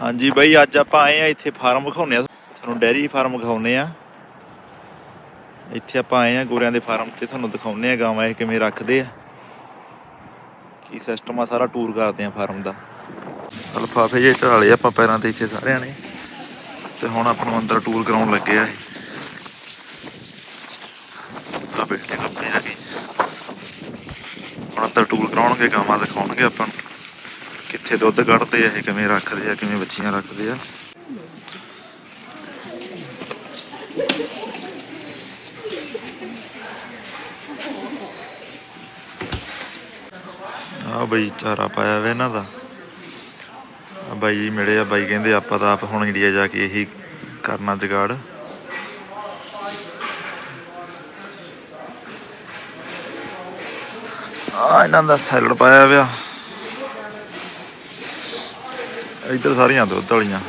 ਹਾਂਜੀ ਬਾਈ, ਅੱਜ ਆਪਾਂ ਆਏ ਆ ਇੱਥੇ ਫਾਰਮ ਵਿਖਾਉਨੇ ਆ। ਤੁਹਾਨੂੰ ਡੈਰੀ ਫਾਰਮ ਵਿਖਾਉਨੇ ਆ। ਇੱਥੇ ਆਪਾਂ ਆਏ ਆ, ਗੋਰਿਆਂ ਦੇ ਫਾਰਮ ਤੇ ਤੁਹਾਨੂੰ ਦਿਖਾਉਨੇ ਆ ਗਾਵਾਂ, ਇਹ ਕਿਵੇਂ ਰੱਖਦੇ ਆ। ਕੀ ਸਿਸਟਮ ਆ, ਸਾਰਾ ਟੂਰ ਕਰਦੇ ਆ ਫਾਰਮ ਦਾ। ਲਫਾਫੇ ਜੇ ਢਾਲੇ ਆਪਾਂ ਪੈਰਾਂ ਤੇ ਇੱਥੇ ਸਾਰਿਆਂ ਨੇ। ਤੇ ਹੁਣ ਆਪਾਂ ਨੂੰ ਅੰਦਰ ਟੂਰ ਕਰਾਉਣ ਲੱਗੇ ਆ ਆ ਬੈਠੇ ਕੱਪੜੇ ਆ ਗਏ ਹੁਣ ਅੰਦਰ ਟੂਰ ਕਰਾਉਣਗੇ, ਗਾਵਾਂ ਦਿਖਾਉਣਗੇ ਆਪਾਂ ਨੂੰ। ਕਿੱਥੇ ਦੁੱਧ ਕੱਢਦੇ ਆ, ਇਹ ਕਿਵੇਂ ਰੱਖਦੇ ਆ, ਕਿਵੇਂ ਬੱਚੀਆਂ ਰੱਖਦੇ ਆ। ਆ ਬਈ ਚਾਰਾ ਪਾਇਆ ਵਾ ਇਹਨਾਂ ਦਾ। ਆ ਬਾਈ ਜੀ ਮਿਲੇ ਆ, ਬਾਈ ਕਹਿੰਦੇ ਆਪਾਂ ਤਾਂ ਆਪ ਹੁਣ ਇੰਡੀਆ ਜਾ ਕੇ ਇਹੀ ਕਰਨਾ ਜਗਾੜ। ਆ ਇਹਨਾਂ ਦਾ ਸੈਲਡ ਪਾਇਆ ਵਿਆ ਇੱਧਰ ਸਾਰੀਆਂ ਦੁੱਧ ਵਾਲੀਆਂ।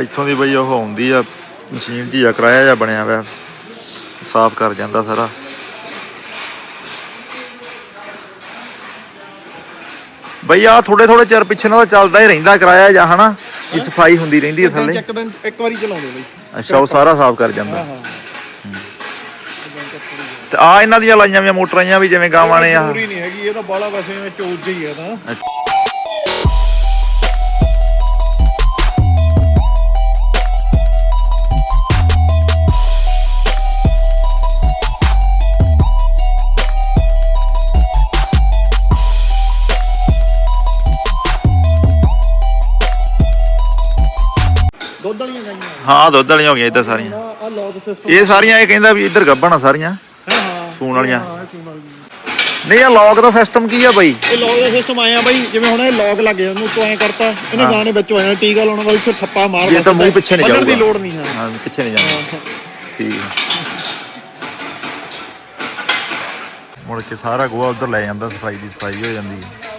ਇੱਥੋਂ ਦੀ ਬਈ ਉਹ ਆਉਂਦੀ ਆ ਮਸ਼ੀਨ ਜੀ ਆ ਕਿਰਾਇਆ ਜਿਹਾ ਬਣਿਆ ਹੋਇਆ। ਸਾਫ਼ ਕਰ ਜਾਂਦਾ ਸਾਰਾ। ਬਈ ਆ ਥੋੜੇ ਥੋੜੇ ਚਿਰ ਪਿੱਛੇ ਨਾਲ ਚੱਲਦਾ ਹੀ ਰਹਿੰਦਾ ਕਿਰਾਇਆ ਜਾਂ ਹਨਾ? ਇਹ ਸਫ਼ਾਈ ਹੁੰਦੀ ਰਹਿੰਦੀ ਹੈ ਥੱਲੇ। ਇੱਕ ਦਿਨ ਇੱਕ ਵਾਰੀ ਚਲਾਉਂਦੇ ਬਈ। ਅੱਛਾ ਉਹ ਸਾਰਾ ਸਾਫ਼ ਕਰ ਜਾਂਦਾ। ਹਾਂ। ਹਾਂ। ਤੇ ਆ ਇਹਨਾਂ ਦੀਆਂ ਲਾਈਆਂ ਵੀ ਮੋਟਰਾਂ ਵੀ ਜਿਵੇਂ ਗਾਵਾਂ ਨੇ ਆ। ਪੂਰੀ ਨਹੀਂ ਹੈਗੀ ਇਹ ਤਾਂ ਬਾਲਾ ਵੈਸੇ ਚੋਜ ਹੀ ਹੈ ਤਾਂ। ਦੁੱਧ ਵਾਲੀਆਂ ਗਾਈਆਂ ਹਾਂ ਦੁੱਧ ਵਾਲੀਆਂ ਹੋ ਗਈਆਂ ਇੱਧਰ ਸਾਰੀਆਂ। ਆ ਲੌਕ ਸਿਸਟਮ ਇਹ ਸਾਰੀਆਂ ਇਹ ਕਹਿੰਦਾ ਵੀ ਇੱਧਰ ਗੱਭਣ ਆ ਸਾਰੀਆਂ। ਹਾਂ ਹਾਂ। ਸੂਣ ਵਾਲੀਆਂ। ਹਾਂ ਨਹੀਂ ਇਹ ਲੌਕ ਦਾ ਸਿਸਟਮ ਕੀ ਆ ਬਈ? ਇਹ ਲੌਕ ਦਾ ਸਿਸਟਮ ਆਇਆ ਬਾਈ ਜਿਵੇਂ ਹੁਣ ਇਹ ਲੌਕ ਲੱਗ ਗਿਆ ਉਹਨੂੰ ਤੋਂ ਐ ਕਰਤਾ ਇਹਨੇ। ਗਾਣੇ ਵਿੱਚ ਆਇਆ ਟੀਕਾ ਲਾਉਣ ਵਾਲੀ ਇੱਥੇ ਠੱਪਾ ਮਾਰ ਇਹ ਤਾਂ ਮੂੰਹ ਪਿੱਛੇ ਨਹੀਂ ਬੰਨ੍ਹਣ ਦੀ ਜਾਊਗਾ। ਲੋੜ ਨਹੀਂ ਹੈ। ਹਾਂ ਪਿੱਛੇ ਨਹੀਂ ਜਾਣਾ। ਠੀਕ ਆ। ਮੁੜ ਕੇ ਸਾਰਾ ਗੋਹਾ ਉਧਰ ਲੈ ਜਾਂਦਾ ਸਫ਼ਾਈ ਦੀ ਸਫ਼ਾਈ ਹੋ ਜਾਂਦੀ ਹੈ।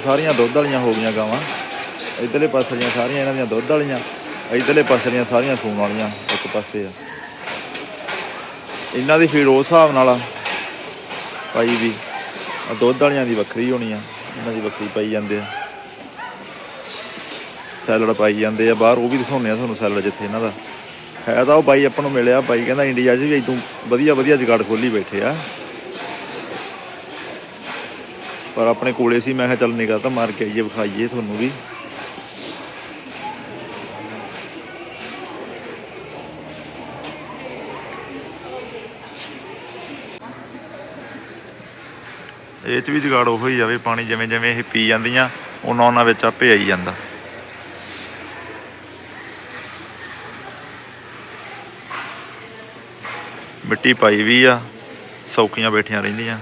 ਸਾਰੀਆਂ ਦੁੱਧ ਵਾਲੀਆਂ ਹੋ ਗਈਆਂ ਗਾਵਾਂ। ਇਧਰਲੇ ਪਾਸੇ ਦੀਆਂ ਸਾਰੀਆਂ ਇਹਨਾਂ ਦੀਆਂ ਦੁੱਧ ਵਾਲੀਆਂ, ਇਧਰਲੇ ਪਾਸੇ ਦੀਆਂ ਸਾਰੀਆਂ ਸੂਣ ਵਾਲੀਆਂ ਇੱਕ ਪਾਸੇ ਆ। ਇਹਨਾਂ ਦੀ ਫੀਡ ਉਸ ਹਿਸਾਬ ਨਾਲ ਆ ਪਾਈ ਵੀ। ਆ ਦੁੱਧ ਵਾਲੀਆਂ ਦੀ ਵੱਖਰੀ ਹੋਣੀ ਆ, ਇਹਨਾਂ ਦੀ ਵੱਖਰੀ ਪਾਈ ਜਾਂਦੇ ਆ। ਸੈਲਡ ਪਾਈ ਜਾਂਦੇ ਆ, ਬਾਹਰ ਉਹ ਵੀ ਦਿਖਾਉਂਦੇ ਆ ਤੁਹਾਨੂੰ ਸੈਲਡ ਜਿੱਥੇ ਇਹਨਾਂ ਦਾ। ਹੈ ਤਾਂ ਉਹ ਬਾਈ ਆਪਾਂ ਨੂੰ ਮਿਲਿਆ, ਬਾਈ ਕਹਿੰਦਾ ਇੰਡੀਆ 'ਚ ਵੀ ਇਦੋਂ ਵਧੀਆ ਵਧੀਆ ਜੁਗਾੜ ਖੋਲੀ ਬੈਠੇ ਆ। ਪਰ ਆਪਣੇ ਕੋਲੇ ਸੀ, ਮੈਂ ਕਿਹਾ ਚੱਲ ਨਿਗਾਹ ਤਾਂ ਮਾਰ ਕੇ ਆਈਏ, ਵਿਖਾਈਏ ਤੁਹਾਨੂੰ ਵੀ। ਇਹ ਚ ਵੀ ਜੁਗਾੜ ਉਹੋ ਹੀ ਜਾਵੇ ਪਾਣੀ ਜਿਵੇਂ ਜਿਵੇਂ ਇਹ ਪੀ ਜਾਂਦੀਆਂ, ਉਹਨਾਂ ਉਹਨਾਂ ਵਿੱਚ ਆਪੇ ਆਈ ਜਾਂਦਾ। ਮਿੱਟੀ ਪਾਈ ਵੀ ਆ, ਸੌਖੀਆਂ ਬੈਠੀਆਂ ਰਹਿੰਦੀਆਂ।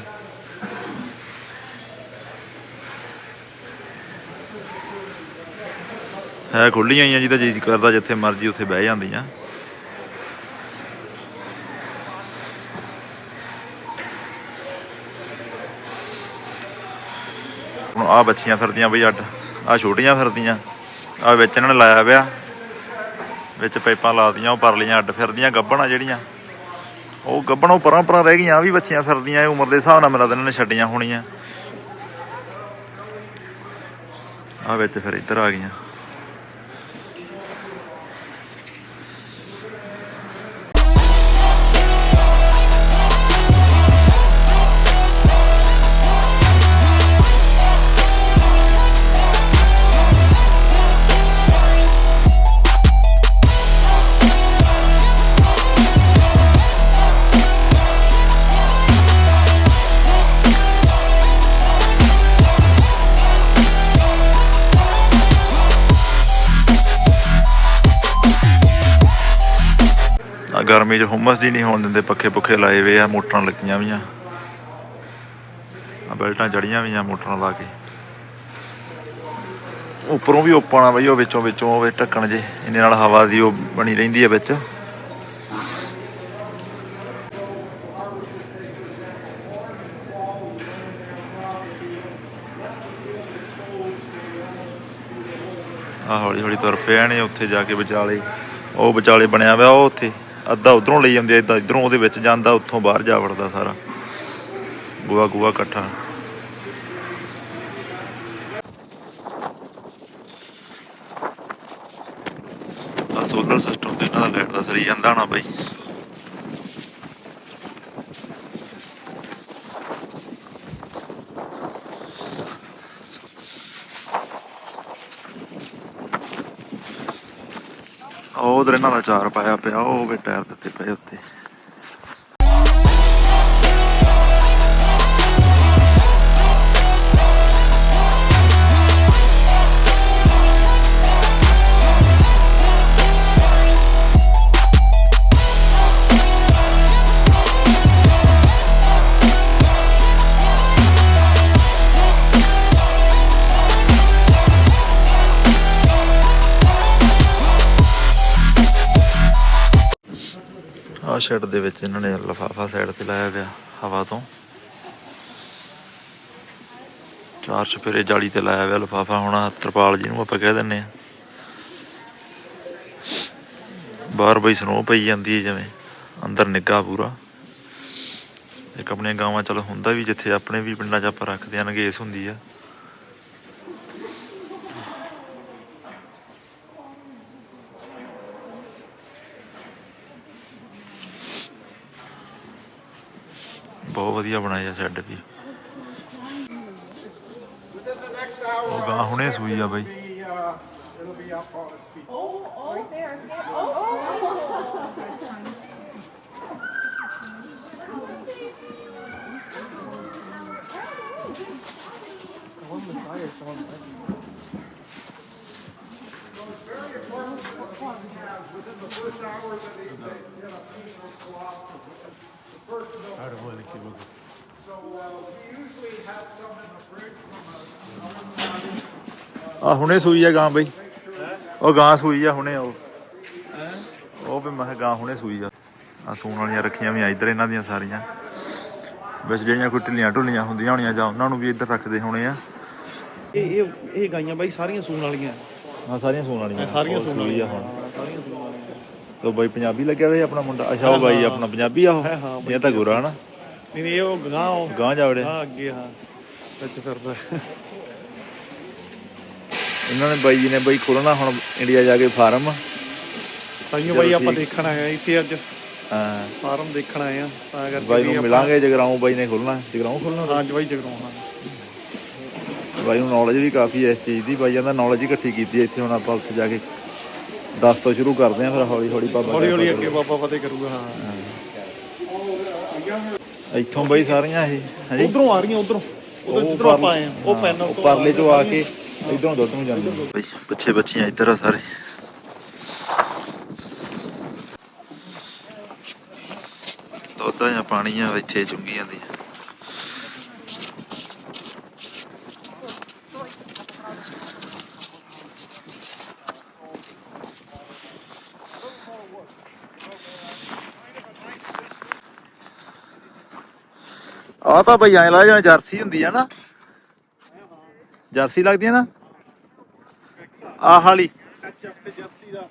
ਹੈ ਖੁੱਲੀਆਂ ਹੀ ਆ ਜਿਹਦਾ ਜੀ ਕਰਦਾ ਜਿੱਥੇ ਮਰਜ਼ੀ ਉੱਥੇ ਬਹਿ ਜਾਂਦੀਆਂ। ਹੁਣ ਆ ਬੱਚੀਆਂ ਫਿਰਦੀਆਂ ਬਈ, ਅੱਡ। ਆ ਛੋਟੀਆਂ ਫਿਰਦੀਆਂ। ਆ ਵਿੱਚ ਇਹਨਾਂ ਨੇ ਲਾਇਆ ਪਿਆ। ਵਿੱਚ ਪਾਈਪਾਂ ਲਾਤੀਆਂ, ਉਹ ਪਰਲੀਆਂ ਅੱਡ ਫਿਰਦੀਆਂ ਗੱਬਣਾ ਜਿਹੜੀਆਂ। ਉਹ ਗੱਬਣ ਉਹ ਪਰਾਂ ਪਰਾਂ ਰਹਿ ਗਈਆਂ ਆ ਵੀ ਬੱਚੀਆਂ ਫਿਰਦੀਆਂ, ਇਹ ਉਮਰ ਦੇ ਹਿਸਾਬ ਨਾਲ ਮੇਰਾ ਤਾਂ ਇਹਨਾਂ ਨੇ ਛੱਡੀਆਂ ਹੋਣੀਆਂ। ਆ ਵਿੱਚ ਫਿਰ ਇੱਧਰ ਆ ਗਈਆਂ। ਗਰਮੀ 'ਚ ਹੁਮਸ ਜੀ ਨਹੀਂ ਹੋਣ ਦਿੰਦੇ, ਪੱਖੇ ਪੁੱਖੇ ਲਾਏ ਵੇ ਆ, ਮੋਟਰਾਂ ਲੱਗੀਆਂ ਵੀ ਆ। ਬੈਲਟਾਂ ਜੜੀਆਂ ਵੀਆਂ ਮੋਟਰਾਂ ਲਾ ਕੇ। ਉੱਪਰੋਂ ਵੀ ਓਪਨ ਆ ਬਈ, ਉਹ ਵਿੱਚੋਂ ਵਿੱਚੋਂ, ਉਹ ਢੱਕਣ ਜੇ ਇਹਦੇ ਨਾਲ ਹਵਾ ਦੀ ਉਹ ਬਣੀ ਰਹਿੰਦੀ ਹੈ ਵਿੱਚ। ਆ ਹੌਲੀ ਹੌਲੀ ਤੁਰ ਪਿਆ ਨੇ, ਉੱਥੇ ਜਾ ਕੇ ਵਿਚਾਲੇ, ਉਹ ਵਿਚਾਲੇ ਬਣਿਆ ਹੋਇਆ ਉਹ ਉੱਥੇ। ਅੱਧਾ ਉਧਰੋਂ ਲਈ ਜਾਂਦੇ ਇਦਾਂ ਇਧਰੋਂ ਉਹਦੇ ਵਿੱਚ ਜਾਂਦਾ, ਉੱਥੋਂ ਬਾਹਰ ਜਾ ਵੜਦਾ ਸਾਰਾ। ਗੋਆ ਗੋਆ ਇਕੱਠਾ ਸੋਲਰ ਸਿਸਟਮ ਤੇ ਇਹਨਾਂ ਦਾ ਲਾਈਟ ਦਾ ਸਰੀ ਜਾਂਦਾ ਨਾ ਬਈ। ਉਧਰ ਇਹਨਾਂ ਦਾ ਚਾਰ ਪਾਇਆ ਪਿਆ ਉਹ ਵੀ ਟਾਇਰ ਦਿੱਤੇ ਪਏ ਉੱਤੇ। ਆਹ ਸ਼ੈਡ ਦੇ ਵਿੱਚ ਇਹਨਾਂ ਨੇ ਲਫਾਫਾ ਸਾਈਡ ਤੇ ਲਾਇਆ ਪਿਆ, ਹਵਾ ਤੋਂ। ਚਾਰ ਚਪੇਰੇ ਜਾਲੀ ਤੇ ਲਾਇਆ ਹੋਇਆ ਲਫਾਫਾ, ਹੁਣ ਤਰਪਾਲ ਜਿਹਨੂੰ ਆਪਾਂ ਕਹਿ ਦਿੰਨੇ ਆ ਬਾਹਰ ਬਈ ਸਨੋ ਪਈ ਜਾਂਦੀ ਹੈ ਜਿਵੇਂ, ਅੰਦਰ ਨਿੱਗਾ ਪੂਰਾ। ਇੱਕ ਆਪਣੇ ਗਾਵਾਂ, ਚਲ ਹੁੰਦਾ ਵੀ ਜਿੱਥੇ ਆਪਣੇ ਵੀ ਪਿੰਡਾਂ 'ਚ ਆਪਾਂ ਰੱਖਦੇ ਆਂ ਗੇਸ ਹੁੰਦੀ ਆ। ਬਹੁਤ ਵਧੀਆ ਬਣਾਇਆ ਸ਼ੈੱਡ ਵੀ। ਉਹ ਗਾਂ ਹੁਣੇ ਸੂਈ ਆ ਬਈ। ਆ ਹੁਣੇ ਸੂਈ ਆ ਗਾਂ ਬਈ। ਉਹ ਗਾਂ ਸੂਈ ਆ ਹੁਣੇ ਉਹ। ਉਹ ਵੀ ਮੈਂ ਕਿਹਾ ਗਾਂ ਹੁਣੇ ਸੂਈ ਆ। ਆ ਸੂਣ ਵਾਲੀਆਂ ਰੱਖੀਆਂ ਵੀ ਆ, ਇੱਧਰ ਇਹਨਾਂ ਦੀਆਂ ਸਾਰੀਆਂ। ਵਿੱਚ ਜਿਹੜੀਆਂ ਕੋਈ ਢਿੱਲੀਆਂ ਢੁੱਲੀਆਂ ਹੁੰਦੀਆਂ ਹੋਣੀਆਂ ਜਾਂ ਉਹਨਾਂ ਨੂੰ ਵੀ ਇੱਧਰ ਰੱਖਦੇ ਹੋਣੇ ਆ। ਇਹ ਇਹ ਇਹ ਗਾਈਆਂ ਬਾਈ ਸਾਰੀਆਂ ਸੂਣ ਵਾਲੀਆਂ। ਆ ਸਾਰੀਆਂ ਸੂਣ ਵਾਲੀਆਂ। ਸਾਰੀਆਂ ਸੂਣ ਵਾਲੀਆਂ ਹੁਣ। ਹਾਂ, ਸਾਰੀਆਂ ਸੂਣ ਵਾਲੀਆਂ। ਤੋ ਬਾਈ ਪੰਜਾਬੀ ਲੱਗਿਆ ਹੋਇਆ ਆਪਣਾ ਮੁੰਡਾ। ਅੱਛਾ ਉਹ ਬਾਈ ਆਪਣਾ ਪੰਜਾਬੀ ਆ ਉਹ? ਹਾਂ, ਹਾਂ, ਇਹ ਤਾਂ ਗੋਰਾ ਹਨਾ? ਨਹੀਂ ਨਹੀਂ ਇਹ ਉਹ ਗਾਂ ਉਹ। ਗਾਂ ਜਾਵੜੇ। ਹਾਂ ਅੱਗੇ ਹਾਂ। ਵਿੱਚ ਫਿਰਦਾ। ਇਹਨਾਂ ਨੇ ਬਾਈ ਜੀ ਨੇ ਬਾਈ ਖੋਲਣਾ ਹੁਣ ਇੰਡੀਆ ਜਾ ਕੇ ਫਾਰਮ। ਤਾਈਓ ਬਾਈ ਆਪਾਂ। ਦੇਖਣ ਆਏ ਆ ਇੱਥੇ ਅੱਜ। ਹਾਂ। ਫਾਰਮ ਦੇਖਣ ਆਏ ਆ ਤਾਂ ਕਰਕੇ ਬਾਈ ਵੀ ਨੂੰ ਮਿਲਾਂਗੇ ਜਗਰਾਉਂ ਬਾਈ ਨੇ ਖੋਲਣਾ। ਜਗਰਾਉਂ ਖੋਲਣਾ ਹਾਂ ਜੀ ਬਾਈ ਜਗਰਾਉਂ ਹਾਂ। ਬਾਈ ਨੂੰ ਨੌਲੇਜ ਵੀ ਕਾਫੀ ਹੈ ਇਸ ਚੀਜ਼ ਦੀ ਬਾਈਆਂ ਦਾ ਨੌਲੇਜ ਹੀ ਇਕੱਠੀ ਕੀਤੀ ਹੈ ਇੱਥੇ ਹੁਣ ਆਪਾਂ ਉੱਥੇ ਜਾ ਕੇ 10 ਤੋਂ ਸ਼ੁਰੂ ਕਰਦੇ ਆਂ ਫਿਰ ਹੌਲੀ ਹੌਲੀ ਬਾਬਾ ਹੌਲੀ ਹੌਲੀ ਅੱਗੇ ਬਾਬਾ ਫਤਿਹ ਕਰੂਗਾ ਹਾਂ। ਇੱਥੋਂ ਬਾਈ ਸਾਰੀਆਂ ਇਹ ਹਾਂਜੀ ਉਧਰੋਂ ਆ ਰਹੀਆਂ ਉਧਰੋਂ। ਉਧਰ ਜਿੱਧਰੋਂ ਆਪਾਂ ਆਏ ਆ ਉਹ ਹਾਂ, ਪੈਨ ਉਹ ਪਰਲੇ ਚੋਂ ਆ ਕੇ ਇਧਰੋਂ ਦੁੱਧ ਨੂੰ ਜਾਂਦੇ ਬਾਈ ਪਿੱਛੇ ਬੱਚੀਆਂ ਇੱਧਰ ਆ ਸਾਰੇ। ਦੁੱਧ ਜਾਂ ਪਾਣੀ ਆ ਇੱਥੇ ਚੁੰਗੀ ਜਾਂਦੀ ਆ ਤਾਂ ਬਈ ਐਂ ਲਾ ਜਿਵੇਂ ਜਰਸੀ ਹੁੰਦੀ ਆ ਨਾ। ਜਰਸੀ ਲੱਗਦੀ ਆ ਨਾ? ਆਹ ਵਾਲੀ ਜਰਸੀ ਦਾ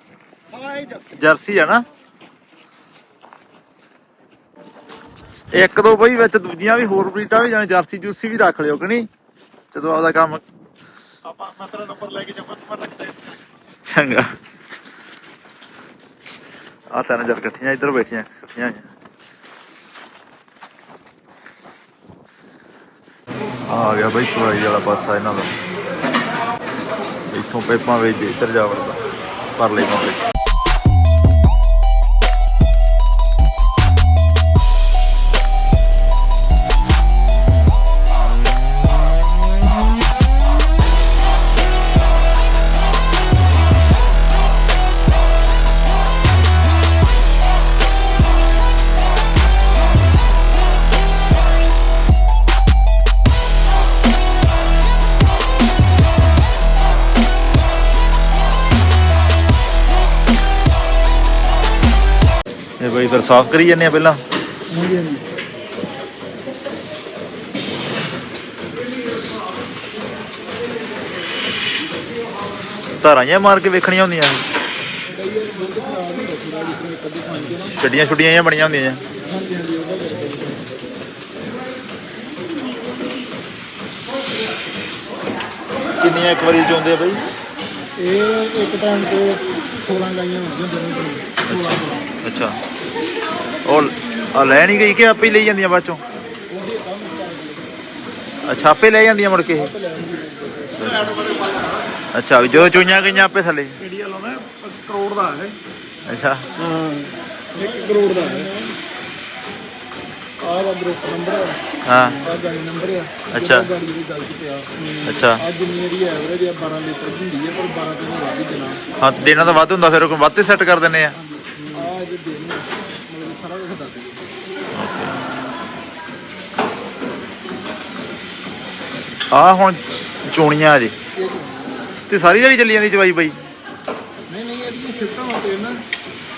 ਹਾਂ ਇਹ ਜਰਸੀ ਆ ਨਾ। ਇੱਕ ਦੋ ਬਈ ਵਿੱਚ ਦੂਜੀਆਂ ਵੀ ਹੋਰ ਬਰੀਡਾਂ ਵੀ ਜਿਵੇਂ ਜਰਸੀ ਜੂਸੀ ਵੀ ਰੱਖ ਲਿਓ ਕਿ ਨਹੀਂ? ਜਦੋਂ ਆਪਦਾ ਕੰਮ ਆਪਾਂ ਮੈਂ ਨੰਬਰ ਲੈ ਕੇ ਜਾਵਾਂ ਮੈਂ ਰੱਖਦੇ ਚੰਗਾ। ਆ ਤਿੰਨ ਜਰ ਇਕੱਠੀਆਂ ਇੱਧਰ ਬੈਠੀਆਂ, ਇਕੱਠੀਆਂ ਹੋਈਆਂ। ਆ ਗਿਆ ਬਈ ਚੁਰਾਈ ਵਾਲਾ ਪਾਸਾ ਇਹਨਾਂ ਦਾ। ਇੱਥੋਂ ਪੈਪਾਂ ਵੇਚਦੇ ਇੱਧਰ ਜਾ ਵੜਦਾ, ਪਰਲੇ ਪਾਸੇ ਫਿਰ ਸਾਫ਼ ਕਰੀ ਜੰਨੇ ਆ ਪਹਿਲਾਂ? ਧਾਰਾਂ ਜਿਹੀਆਂ ਮਾਰ ਕੇ ਵੇਖਣੀਆਂ ਹੁੰਦੀਆਂ ਛੱਡੀਆਂ ਛੁੱਡੀਆਂ ਜਿਹੀਆਂ ਬਣੀਆਂ ਹੁੰਦੀਆਂ ਹਾਂਜੀ ਹਾਂਜੀ ਉਹਦਾ ਕਰਕੇ। ਕਿੰਨੀਆਂ ਇੱਕ ਵਾਰੀ ਚੋਂਦੇ ਆ ਬਈ? ਇਹ ਇੱਕ ਟਾਈਮ ਤੇ 16 ਗਾਈਆਂ ਹੁੰਦੀਆਂ ਦੋਨੋਂ ਕੋਲ 16 ਕੋਲ ਅੱਛਾ। ਉਹ ਲੈ ਨਹੀਂ ਗਈ ਕਿ ਆਪੇ ਹੀ ਲਈ ਜਾਂਦੀਆਂ ਬਾਅਦ ਚੋਂ? ਅੱਛਾ, ਆਪੇ ਲੈ ਜਾਂਦੀਆਂ ਮੁੜ ਕੇ ਅੱਛਾ, ਵੀ ਜਦੋਂ ਚੋਈਆਂ ਗਈਆਂ ਆਪੇ ਥੱਲੇ? ਕਿਹੜੀ ਲਾਉਂਦਾ ਕਰੋੜ ਦਾ ਹੈ ਅੱਛਾ। ਹਾਂ। 1 ਕਰੋੜ ਦਾ ਹੈ ਆਹ ਵਾ ਨੰਬਰ ਹਾਂ ਆਹ ਗਾੜੀ ਨੰਬਰ ਆ ਅੱਛਾ। ਗਾੜੀ ਦੀ ਗੱਲ ਚ ਪਿਆ ਅੱਛਾ। ਅੱਜ ਜਿੰਨੀ ਐਵਰੇਜ ਆ 12 ਲੀਟਰ ਦੀ ਹੁੰਦੀ ਹੈ ਪਰ 12 ਤੋਂ ਵੱਧ ਦੇਣਾ ਹਾਂ ਦੇਣਾ ਤਾਂ ਵੱਧ ਹੁੰਦਾ, ਫਿਰ ਉਹ ਵੱਧ ਤੇ ਸੈੱਟ ਕਰ ਦਿੰਦੇ ਆ। ਆ ਹੁਣ ਚੋਣੀਆਂ ਜੀ ਇਹ? ਤੇ ਸਾਰੀ ਜਿਹੜੀ ਚੱਲੀ ਜਾਂਦੀ ਚਵਾਈ ਬਾਈ? ਨਹੀਂ ਨਹੀਂ ਇਹਦੀਆਂ ਸ਼ਿਫਟਾਂ ਹੁੰਦੇ ਨਾ।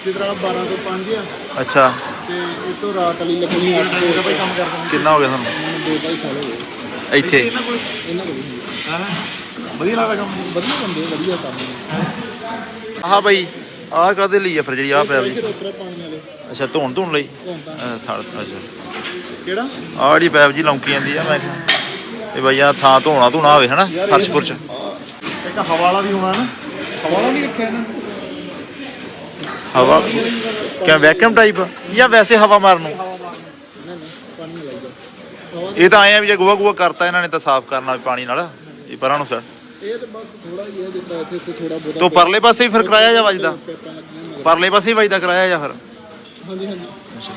ਜਿੱਦਾਂ 12 ਤੋਂ 5 ਆ। ਅੱਛਾ। ਤੇ ਇਹ ਤੋਂ ਰਾਤ ਵਾਲੀ ਲੱਗਣੀ 8 ਵਜੇ ਦਾ ਕੰਮ ਕਰਦੇ? ਕਿੰਨਾ ਹੋ ਗਿਆ ਤੁਹਾਨੂੰ? ਨੇ ਦੋ ਢਾਈ ਸਾਲ ਹੋ ਗਏ। ਇੱਥੇ? ਇਹਨਾਂ ਕੋਲ? ਇਹਨਾਂ ਕੋਲ ਹੀ ਹਾਂ। ਵਧੀਆ ਲੱਗਦਾ ਕੰਮ। ਵਧੀਆ ਬੰਦੇ ਵਧੀਆ ਕੰਮ ਆਹ ਬਾਈ ਆਹ ਕਾਦੇ ਲਈ ਆ ਫਿਰ ਜਿਹੜੀ ਆ ਪਿਆ ਵੀ? ਅੱਛਾ ਧੋਣ ਧੋਣ ਲਈ? ਸੜ ਅੱਛਾ। ਕਿਹੜਾ? ਆਹ ਜਿਹੜੀ ਪੈਪ ਜੀ ਲੌਂਕੀ ਜਾਂਦੀ ਆ ਮੈਂ ਇਹ ਬਈ ਆ ਥਾਂ ਧੋਣਾ ਧੋਣਾ ਹੋਵੇ ਹਨਾ ਫਰਸ਼ਪੁਰ ਚ। ਇੱਕ ਹਵਾ ਵਾਲਾ ਵੀ ਹੋਣਾ ਨਾ। ਹਵਾ ਵਾਲਾ ਵੀ ਰੱਖਿਆ ਨਾ। ਹਵਾ ਕਿਆ ਵੈਕਿਊਮ ਟਾਈਪ ਜਾਂ ਵੈਸੇ ਹਵਾ ਮਾਰਨ ਨੂੰ? ਇਹ ਤਾਂ ਆਏ ਆ ਵੀ ਜੇ ਗੋਆ ਗੋਆ ਕਰਤਾ ਇਹਨਾਂ ਨੇ ਤਾਂ ਸਾਫ਼ ਕਰਨਾ ਵੀ ਪਾਣੀ ਨਾਲ ਇਹ ਪਰਾਂ ਨੂੰ ਸਰ ਇਹ ਤਾਂ ਬਸ ਥੋੜਾ ਹੀ ਹੈ ਜਿੱਦਾਂ ਇੱਥੇ ਤੇ ਥੋੜਾ ਬਹੁਤਾ ਤੋਂ ਪਰਲੇ ਪਾਸੇ ਵੀ ਫਿਰ ਕਰਾਇਆ ਜਾਂ ਵੱਜਦਾ। ਪਰਲੇ ਪਾਸੇ ਹੀ ਵੱਜਦਾ ਕਰਾਇਆ ਜਾਂ ਫਿਰ? ਹਾਂਜੀ ਹਾਂਜੀ।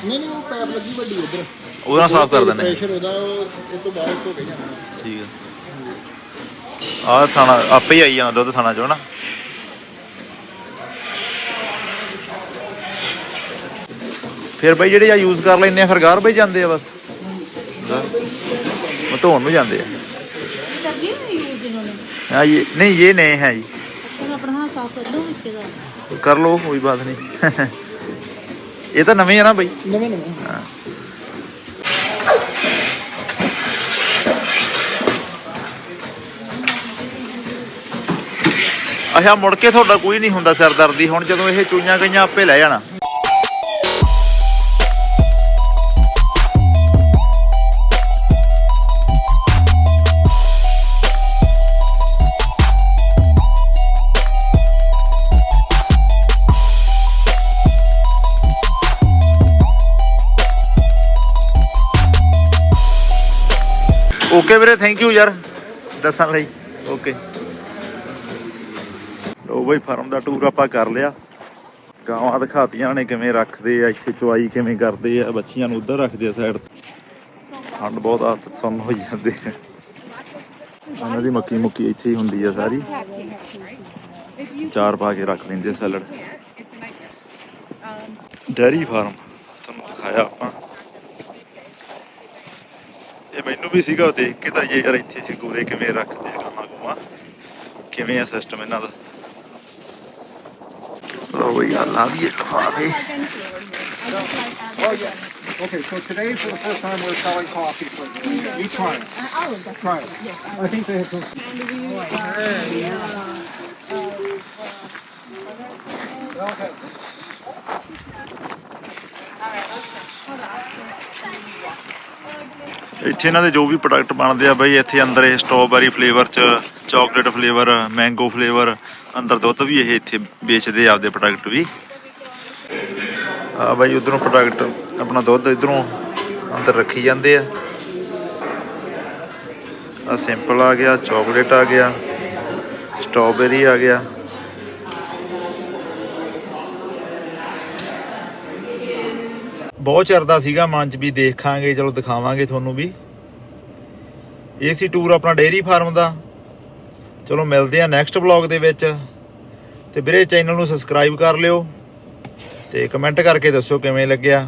ਨਹੀਂ ਨਹੀਂ ਉਹ ਪੈਪ ਲੱਗੀ ਵੱਡੀ ਉਧਰ ਉਹਦੇ ਨਾਲ ਸਾਫ਼ ਕਰ ਦਿੰਦੇ ਪ੍ਰੈਸ਼ਰ ਉਹਦਾ ਉਹ ਇਹ ਤੋਂ ਬਾਹਰ ਹੋ ਕੇ ਜਾਣਾ ਠੀਕ ਆ ਆਹ ਥਾਣਾ ਆਪੇ ਹੀ ਆਈ ਜਾਂਦਾ ਦੁੱਧ ਥਾਣਾ ਚੋਂ ਨਾ ਫਿਰ ਬਈ ਜਿਹੜੇ ਆ ਯੂਜ਼ ਕਰ ਲੈਂਦੇ ਆ ਫਿਰ ਗਾਰ ਬਈ ਜਾਂਦੇ ਆ ਬਸ ਉਹ ਧੋਣ ਨੂੰ ਜਾਂਦੇ ਆ सब्जी नहीं यूज इन्होंने हाँ ये नहीं ये नए हैं जी तो मैं अपना हाथ साफ कर दूँ इसके साथ कर लो कोई बात नहीं ਇਹ ਤਾਂ ਨਵੇਂ ਆ ਨਾ ਬਈ। ਨਵੇਂ ਨਵੇਂ। ਹਾਂ। ਅੱਛਾ ਮੁੜ ਕੇ ਤੁਹਾਡਾ ਕੋਈ ਨਹੀਂ ਹੁੰਦਾ ਸਿਰਦਰਦੀ। ਹੁਣ ਜਦੋਂ ਇਹ ਚੂਈਆਂ ਗਈਆਂ ਆਪੇ ਲੈ ਜਾਣਾ। ਓਕੇ ਵੀਰੇ ਥੈਂਕ ਯੂ ਯਾਰ, ਦੱਸਣ ਲਈ। ਓਕੇ ਲੋ ਬਈ, ਫਾਰਮ ਦਾ ਟੂਰ ਆਪਾਂ ਕਰ ਲਿਆ। ਗਾਵਾਂ ਦਿਖਾਤੀਆਂ ਨੇ ਕਿਵੇਂ ਰੱਖਦੇ ਆ, ਇੱਥੇ ਚੁਆਈ ਕਿਵੇਂ ਕਰਦੇ ਆ, ਬੱਚੀਆਂ ਨੂੰ ਉੱਧਰ ਰੱਖਦੇ ਆ ਸਾਈਡ ਠੰਡ ਬਹੁਤ ਆ ਸੁੰਨ ਹੋਈ ਜਾਂਦੇ ਆ। ਉਹਨਾਂ ਦੀ ਮੱਕੀ ਮੁੱਕੀ ਇੱਥੇ ਹੀ ਹੁੰਦੀ ਆ ਸਾਰੀ। ਚਾਰ ਪਾ ਕੇ ਰੱਖ ਲੈਂਦੇ ਸੈਲਡ ਡੈਰੀ ਫਾਰਮ ਤੁਹਾਨੂੰ ਦਿਖਾਇਆ ਆਪਾਂ। ਇਹ ਮੈਨੂੰ ਵੀ ਸੀਗਾ ਦੇਖ ਕੇ ਤਾਂ ਇਹ ਯਾਰ ਇੱਥੇ ਜੇ ਗੋਰੇ ਕਿਵੇਂ ਰੱਖਦੇ ਆ ਗਾਵਾਂ ਗੂਆਂ ਕਿਵੇਂ ਆ ਸਿਸਟਮ ਇਹਨਾਂ ਦਾ ਲੋ ਬਈ ਆ ਲਾ ਵੀ ਲਫਾਫੇ Okay, so today for the first time we're selling coffee for you. You try it. Try it. I think they have some. Okay. ਇੱਥੇ ਇਹਨਾਂ ਦੇ ਜੋ ਵੀ ਪ੍ਰੋਡਕਟ ਬਣਦੇ ਆ ਬਈ, ਇੱਥੇ ਅੰਦਰ ਇਹ ਸਟ੍ਰਾਬੇਰੀ ਫਲੇਵਰ ਚ ਚਾਕਲੇਟ ਫਲੇਵਰ ਮੈਂਗੋ ਫਲੇਵਰ ਅੰਦਰ ਦੁੱਧ ਵੀ ਇਹ ਇੱਥੇ ਵੇਚਦੇ ਆਪਦੇ ਪ੍ਰੋਡਕਟ ਵੀ। ਆ ਬਈ ਉਧਰੋਂ ਪ੍ਰੋਡਕਟ ਆਪਣਾ ਦੁੱਧ ਇਧਰੋਂ ਅੰਦਰ ਰੱਖੀ ਜਾਂਦੇ ਆ। ਆ ਸਿੰਪਲ ਆ ਗਿਆ ਚਾਕਲੇਟ ਆ ਗਿਆ ਸਟ੍ਰਾਬੇਰੀ ਆ ਗਿਆ। ਬਹੁਤ ਚਿਰਦਾ ਸੀਗਾ ਮਨ ਚ ਵੀ ਦੇਖਾਂਗੇ, ਚਲੋ ਦਿਖਾਵਾਂਗੇ ਤੁਹਾਨੂੰ ਵੀ। ਇਹ ਸੀ ਟੂਰ ਆਪਣਾ ਡੇਅਰੀ ਫਾਰਮ ਦਾ। ਚਲੋ ਮਿਲਦੇ ਆ ਨੈਕਸਟ ਵਲੌਗ ਦੇ ਵਿੱਚ। ਤੇ ਵੀਰੇ ਚੈਨਲ ਨੂੰ ਸਬਸਕ੍ਰਾਈਬ ਕਰ ਲਿਓ ਤੇ ਕਮੈਂਟ ਕਰਕੇ ਦੱਸਿਓ ਕਿਵੇਂ ਲੱਗਿਆ।